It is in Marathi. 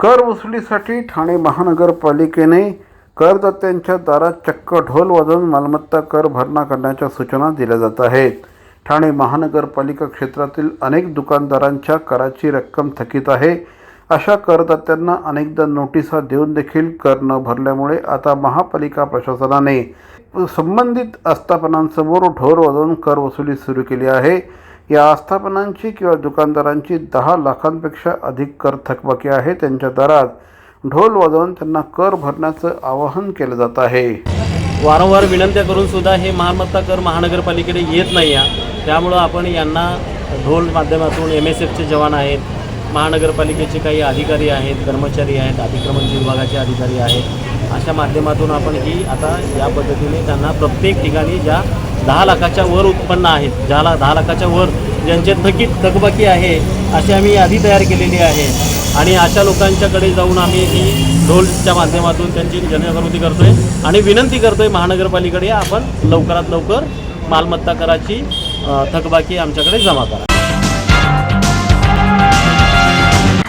कर वसुलीसाठी ठाणे महानगरपालिकेने करदात्यांच्या दारात चक्क ढोल वाजवून मालमत्ता कर भरणा करण्याच्या सूचना दिल्या जात आहेत. ठाणे महानगरपालिका क्षेत्रातील अनेक दुकानदारांच्या कराची रक्कम थकीत आहे. अशा करदात्यांना अनेकदा नोटिसा देऊन देखील कर न भरल्यामुळे आता महापालिका प्रशासनाने संबंधित आस्थापनांसमोर ढोल वाजवून कर वसुली सुरू केली आहे. या आस्थापनांची किंवा दुकानदारांची दहा लाखांपेक्षा अधिक कर थकबाकी आहे. त्यांच्या दरात ढोल वाजवून त्यांना कर भरण्याचं आवाहन केलं जात आहे. वारंवार विनंत्या करून सुद्धा हे मालमत्ता कर महानगरपालिकेकडे येत नाही आहे. त्यामुळं आपण यांना ढोल माध्यमातून एम एस एफचे जवान आहेत महानगरपालिकेचे काही अधिकारी आहेत कर्मचारी आहेत अतिक्रमण विभागाचे अधिकारी आहेत अशा माध्यमातून आपण ही आता या पद्धतीने त्यांना प्रत्येक ठिकाणी ज्या दहा लाखाच्या वर उत्पन्न आहेत ज्याला दहा लाखाच्या वर ज्यांचे थकीत थकबाकी आहे अशी आम्ही यादी तयार केलेली आहे. आणि अशा लोकांच्याकडे जाऊन आम्ही ही ढोलच्या माध्यमातून त्यांची जनजागृती आहे आणि विनंती करतो आहे महानगरपालिकेकडे आपण लवकरात लवकर मालमत्ता कराची थकबाकी आमच्याकडे जमा करा.